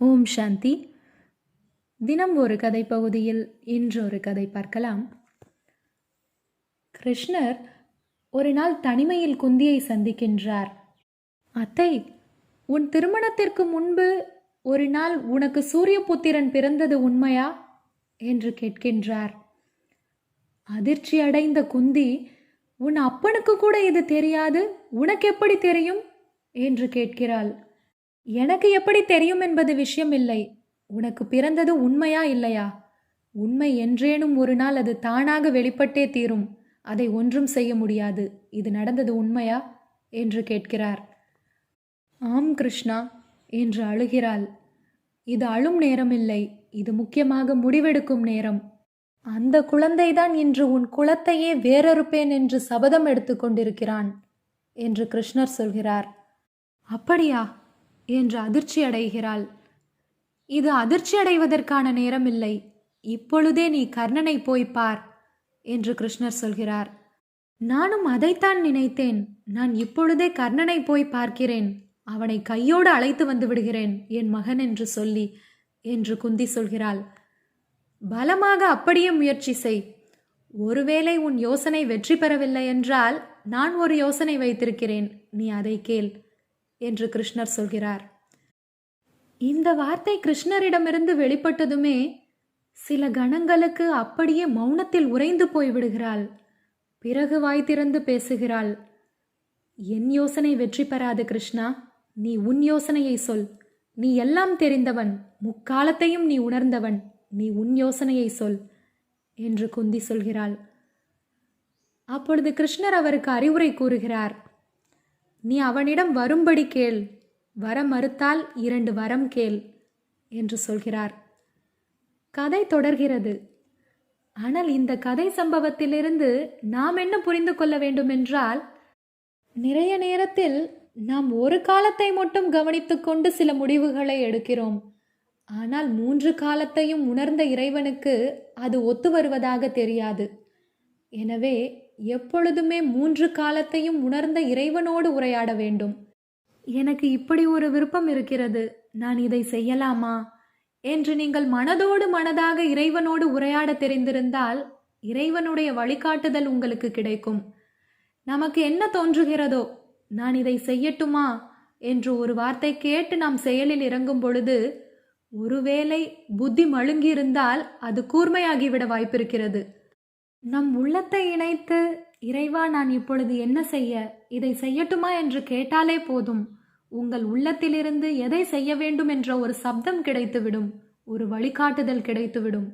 ஓம் சாந்தி. தினம் ஒரு கதை பகுதியில் இன்று ஒரு கதை பார்க்கலாம். கிருஷ்ணர் ஒரு நாள் தனிமையில் குந்தியை சந்திக்கின்றார். அத்தை உன் திருமணத்திற்கு முன்பு ஒரு நாள் உனக்கு சூரியபுத்திரன் பிறந்தது உண்மையா? என்று கேட்கின்றார். அதிர்ச்சி அடைந்த குந்தி உன் அப்பனுக்கு கூட இது தெரியாது உனக்கு எப்படி தெரியும்? என்று கேட்கிறாள். எனக்கு எப்படி தெரியும் என்பது விஷயம் இல்லை. உனக்கு பிறந்தது உண்மையா இல்லையா? உண்மை என்றேனும் ஒரு நாள் அது தானாக வெளிப்பட்டே தீரும். அதை ஒன்றும் செய்ய முடியாது. இது நடந்தது உண்மையா? என்று கேட்கிறார். ஆம் கிருஷ்ணா என்று அழுகிறாள். இது அழும் நேரமில்லை இது முக்கியமாக முடிவெடுக்கும் நேரம். அந்த குழந்தைதான் இன்று உன் குலத்தையே வேறறுப்பேன் என்று சபதம் எடுத்துக்கொண்டிருக்கிறான் என்று கிருஷ்ணர் சொல்கிறார். அப்படியா? என்று அதிர்ச்சி அடைகிறாள். இது அதிர்ச்சி அடைவதற்கான நேரம் இல்லை இப்பொழுதே நீ கர்ணனை போய் பார் என்று கிருஷ்ணர் சொல்கிறார். நானும் அதைத்தான் நினைத்தேன். நான் இப்பொழுதே கர்ணனை போய் பார்க்கிறேன். அவனை கையோடு அழைத்து வந்து விடுகிறேன் என் மகன் என்று சொல்லி என்று குந்தி சொல்கிறாள். பலமாக அப்படியே முயற்சி செய். ஒருவேளை உன் யோசனை வெற்றி பெறவில்லை என்றால் நான் ஒரு யோசனை வைத்திருக்கிறேன். நீ அதை கேள். என்று கிருஷ்ணர் சொல்கிறார். இந்த வார்த்தை கிருஷ்ணரிடமிருந்து வெளிப்பட்டதுமே சில கணங்களுக்கு அப்படியே மௌனத்தில் உறைந்து போய் விடுகிறாள். பிறகு வாய் திறந்து பேசுகிறாள். என் யோசனை வெற்றி பெறாது கிருஷ்ணா. நீ உன் யோசனையை சொல். நீ எல்லாம் தெரிந்தவன். முக்காலத்தையும் நீ உணர்ந்தவன். நீ உன் யோசனையை சொல் என்று குந்தி சொல்கிறாள். அப்பொழுது கிருஷ்ணர் அவருக்கு அறிவுரை கூறுகிறார். நீ அவனிடம் வரும்படி கேள். வர மறுத்தால் இரண்டு வரம் கேள் என்று சொல்கிறார். கதை தொடர்கிறது. ஆனால் இந்த கதை சம்பவத்திலிருந்து நாம் என்ன புரிந்து கொள்ள வேண்டுமென்றால் நிறைய நேரத்தில் நாம் ஒரு காலத்தை மட்டும் கவனித்துக்கொண்டு சில முடிவுகளை எடுக்கிறோம். ஆனால் மூன்று காலத்தையும் உணர்ந்த இறைவனுக்கு அது ஒத்து வருவதாக தெரியாது. எனவே எப்பொழுதுமே மூன்று காலத்தையும் உணர்ந்த இறைவனோடு உரையாட வேண்டும். எனக்கு இப்படி ஒரு விருப்பம் இருக்கிறது. நான் இதை செய்யலாமா? என்று நீங்கள் மனதோடு மனதாக இறைவனோடு உரையாட தெரிந்திருந்தால் இறைவனுடைய வழிகாட்டுதல் உங்களுக்கு கிடைக்கும். நமக்கு என்ன தோன்றுகிறதோ? நான் இதை செய்யட்டுமா? என்று ஒரு வார்த்தை கேட்டு நாம் செயலில் இறங்கும் பொழுது ஒருவேளை புத்தி மழுங்கியிருந்தால் அது கூர்மையாகிவிட வாய்ப்பிருக்கிறது. நம் உள்ளத்தை இணைத்து இறைவா நான் இப்பொழுது என்ன செய்ய? இதை செய்யட்டுமா என்று கேட்டாலே போதும். உங்கள் உள்ளத்திலிருந்து எதை செய்ய வேண்டும் என்ற ஒரு சப்தம் கிடைத்துவிடும். ஒரு வழிகாட்டுதல் கிடைத்துவிடும்.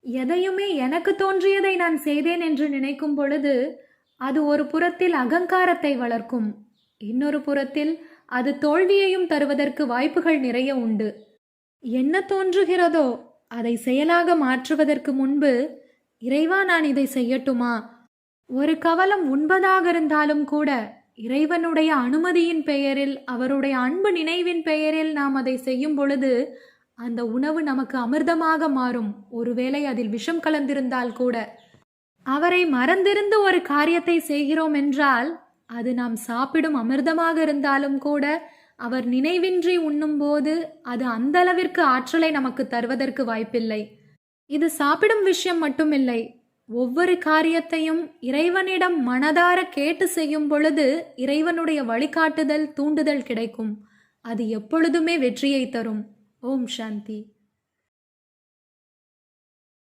எதையுமே எனக்கு தோன்றியதை நான் செய்தேன் என்று நினைக்கும் பொழுது அது ஒரு புறத்தில் அகங்காரத்தை வளர்க்கும். இன்னொரு புறத்தில் அது தோல்வியையும் தருவதற்கு வாய்ப்புகள் நிறைய உண்டு. என்ன தோன்றுகிறதோ அதை செயலாக மாற்றுவதற்கு முன்பு இறைவா நான் இதை செய்யட்டுமா? ஒரு கவலம் உண்பதாக இருந்தாலும் கூட இறைவனுடைய அனுமதியின் பெயரில் அவருடைய அன்பு நினைவின் பெயரில் நாம் அதை செய்யும் பொழுது அந்த உணவு நமக்கு அமிர்தமாக மாறும். ஒருவேளை அதில் விஷம் கலந்திருந்தால் கூட. அவரை மறந்திருந்து ஒரு காரியத்தை செய்கிறோம் என்றால் அது நாம் சாப்பிடும் அமிர்தமாக இருந்தாலும் கூட அவர் நினைவின்றி உண்ணும்போது அது அந்தளவிற்கு ஆற்றலை நமக்கு தருவதற்கு வாய்ப்பில்லை. இது சாப்பிடும் விஷயம் மட்டுமில்லை. ஒவ்வொரு காரியத்தையும் இறைவனிடம் மனதார கேட்டு செய்யும் பொழுது இறைவனுடைய வழிகாட்டுதல் தூண்டுதல் கிடைக்கும். அது எப்பொழுதுமே வெற்றியை தரும். ஓம் சாந்தி.